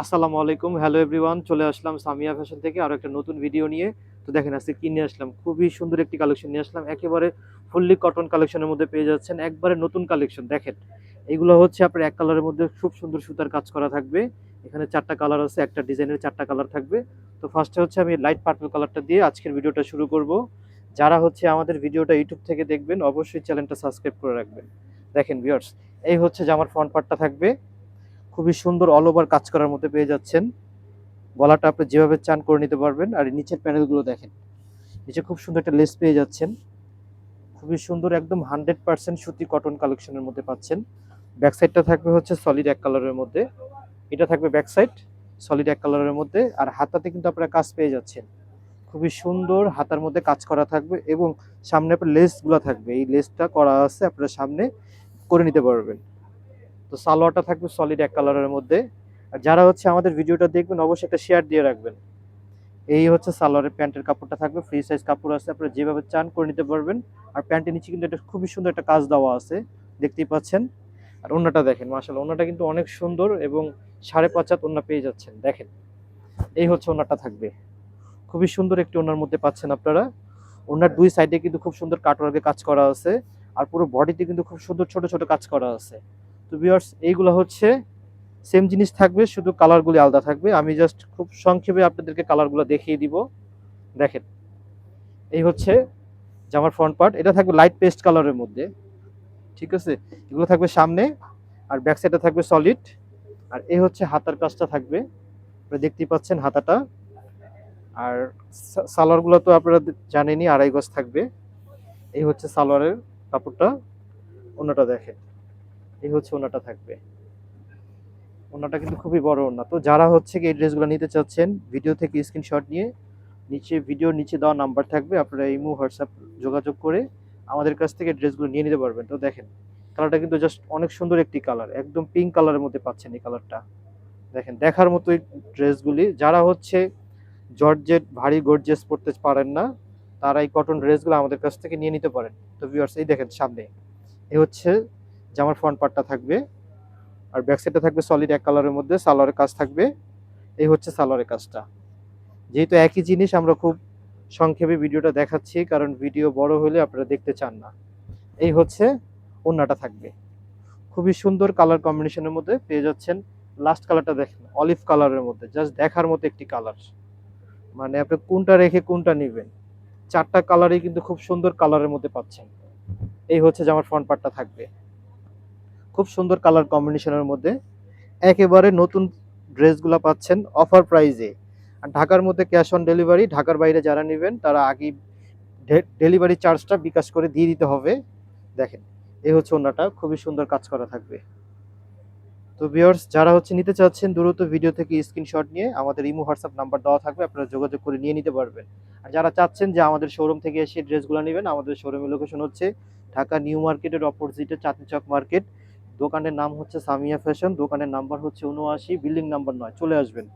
আসসালামু আলাইকুম। Hello everyone চলে আসলাম সামিয়া ফ্যাশন থেকে আরও একটা নতুন ভিডিও নিয়ে। তো দেখেন, আজকে কিনে আসলাম? খুবই সুন্দর একটি কালেকশন নিয়ে আসলাম। একেবারে ফুললি কটন কালেকশনের মধ্যে পেয়ে যাচ্ছেন। একবারে নতুন কালেকশন দেখেন। এগুলো হচ্ছে আপনার এক কালারের মধ্যে খুব সুন্দর সুতার কাজ করা থাকবে। এখানে চারটা কালার আছে, একটা ডিজাইনের চারটা কালার থাকবে। তো ফার্স্টে হচ্ছে আমি লাইট পার্পল কালারটা দিয়ে আজকের ভিডিওটা শুরু করব। যারা হচ্ছে আমাদের ভিডিওটা ইউটিউব থেকে দেখবেন, অবশ্যই চ্যানেলটা সাবস্ক্রাইব করে রাখবেন। দেখেন ভিউয়ার্স এই হচ্ছে জামার ফ্রন্ট পার্টটা থাকবে। খুবই সুন্দর অল ওভার কাজ করার মধ্যে পেয়ে যাচ্ছেন। গলাটা আপনি যেভাবে চান করে নিতে পারবেন আর নিচের প্যানেলগুলো দেখেন, নিচে খুব সুন্দর একটা লেস পেয়ে যাচ্ছেন। খুবই সুন্দর একদম হান্ড্রেড পার্সেন্ট সুতি কটন কালেকশনের মধ্যে পাচ্ছেন। ব্যাক সাইডটা থাকবে হচ্ছে সলিড এক কালারের মধ্যে। এটা থাকবে ব্যাক সাইড সলিড এক কালারের মধ্যে আর হাতাতে কিন্তু আপনারা কাজ পেয়ে যাচ্ছেন। খুবই সুন্দর হাতার মধ্যে কাজ করা থাকবে এবং সামনে আপনার লেসগুলো থাকবে। এই লেসটা করা আছে আপনারা সামনে করে নিতে পারবেন। তো সালোয়ারটা থাকবে সলিড এক কালারের মধ্যে। আর যারা হচ্ছে আমাদের ভিডিওটা দেখবেন, অবশ্যই একটা শেয়ার দিয়ে রাখবেন। এই হচ্ছে সালোয়ারের প্যান্টের কাপড়টা থাকবে ফ্রি সাইজ কাপড় আছে, আপনারা যেভাবে চান করে নিতে পারবেন। আর প্যান্টের নিচে কিন্তু একটা খুবই সুন্দর একটা কাজ দেওয়া আছে, দেখতেই পাচ্ছেন। আর ওন্নাটা দেখেন মাসাল্লাহ ওন্নাটা কিন্তু অনেক সুন্দর এবং সাড়ে পাঁচ হাত ওন্না পেয়ে যাচ্ছেন, দেখেন। এই হচ্ছে ওন্নাটা থাকবে। খুবই সুন্দর একটি ওনার মধ্যে পাচ্ছেন আপনারা। ওনার দুই সাইডে কিন্তু খুব সুন্দর কাটওয়ার্কে কাজ করা আছে, আর পুরো বডিতে কিন্তু খুব সুন্দর ছোট ছোট কাজ করা আছে। তো ভিউয়ার্স এইগুলো হচ্ছে সেম জিনিস থাকবে, শুধু কালারগুলি আলাদা থাকবে। আমি জাস্ট খুব সংক্ষেপে আপনাদেরকে কালারগুলো দেখিয়ে দিব। দেখেন, এই হচ্ছে জামার ফ্রন্ট পার্ট এটা থাকবে লাইট পেস্ট কালারের মধ্যে, ঠিক আছে? এগুলো থাকবে সামনে, আর ব্যাক সাইডে থাকবে সলিড আর এই হচ্ছে হাতার কাজটা থাকবে। আপনারা দেখতেই পাচ্ছেন হাতাটা। আর সালোয়ারগুলো তো আপনারা জানেনই, আড়াই গজ থাকবে। এই হচ্ছে সালোয়ারের কাপড়টা। অন্যটা দেখেন। এই হচ্ছে ওনাটা থাকবে। ওনাটা কিন্তু খুবই বড় ওনা তো যারা হচ্ছে এই ড্রেসগুলো নিতে চাচ্ছেন, ভিডিও থেকে স্ক্রিনশট নিয়ে নিচে ভিডিওর নিচে দেওয়া নাম্বার থাকবে, আপনারা ইমো, হোয়াটসঅ্যাপ যোগাযোগ করে আমাদের কাছ থেকে ড্রেসগুলো নিয়ে নিতে পারবেন। তো দেখেন, কালারটা কিন্তু জাস্ট অনেক সুন্দর একটি কালার, একদম পিঙ্ক কালারের মধ্যে পাচ্ছেন এই কালারটা। দেখেন, দেখার মতো এই ড্রেসগুলি। যারা হচ্ছে জর্জেট, ভারী গর্জেস পড়তে পারেন না, তারা এই কটন ড্রেসগুলো আমাদের কাছ থেকে নিয়ে নিতে পারেন। তো ভিউয়ার্স এই দেখেন সামনে এই হচ্ছে জামার ফ্রন্ট পার্টটা থাকবে। আর ব্যাক সাইডটা থাকবে সলিড এক কালারের মধ্যে সালোয়ারের কাজ থাকবে। এই হচ্ছে সালোয়ারের কাজটা। যেহেতু একই জিনিস আমরা খুব সংক্ষেপে ভিডিওটা দেখাচ্ছি, কারণ ভিডিও বড় হলে আপনারা দেখতে চান না। এই হচ্ছে ওন্নাটা থাকবে। খুবই সুন্দর কালার কম্বিনেশনের মধ্যে পেয়ে যাচ্ছেন। লাস্ট কালারটা দেখেন অলিভ কালারের মধ্যে জাস্ট দেখার মতো একটি কালার মানে আপনি কোনটা রেখে কোনটা নেবেন। চারটা কালারই কিন্তু খুব সুন্দর কালারের মধ্যে পাচ্ছেন। এই হচ্ছে জামার ফ্রন্ট পার্টটা থাকবে। খুব সুন্দর কালার কম্বিনেশনের মধ্যে। একেবারে নতুন ড্রেসগুলো পাচ্ছেন অফার প্রাইজে আর ঢাকার মধ্যে ক্যাশ অন ডেলিভারি ঢাকার বাইরে যারা নেবেন, তারা আগে ডেলিভারি চার্জটা বিকাশ করে দিয়ে দিতে হবে। দেখেন এই হচ্ছে ওনাটা, খুবই সুন্দর কাজ করা থাকবে। তো ভিউয়ার্স যারা হচ্ছে নিতে চাচ্ছেন, দ্রুত ভিডিও থেকে স্ক্রিনশট নিয়ে আমাদের ইমো হোয়াটসঅ্যাপ নাম্বার দেওয়া থাকবে, আপনারা যোগাযোগ করে নিয়ে নিতে পারবেন। আর যারা চাচ্ছেন যে আমাদের শোরুম থেকে এসে ড্রেসগুলো নেবেন, আমাদের শোরুমের লোকেশন হচ্ছে ঢাকা নিউ মার্কেটের অপোজিটে চাঁদনি চক মার্কেট। দোকানের নাম হচ্ছে সামিয়া ফ্যাশন দোকানের নাম্বার হচ্ছে উনআশি বিল্ডিং নাম্বার নয় চলে আসবেন।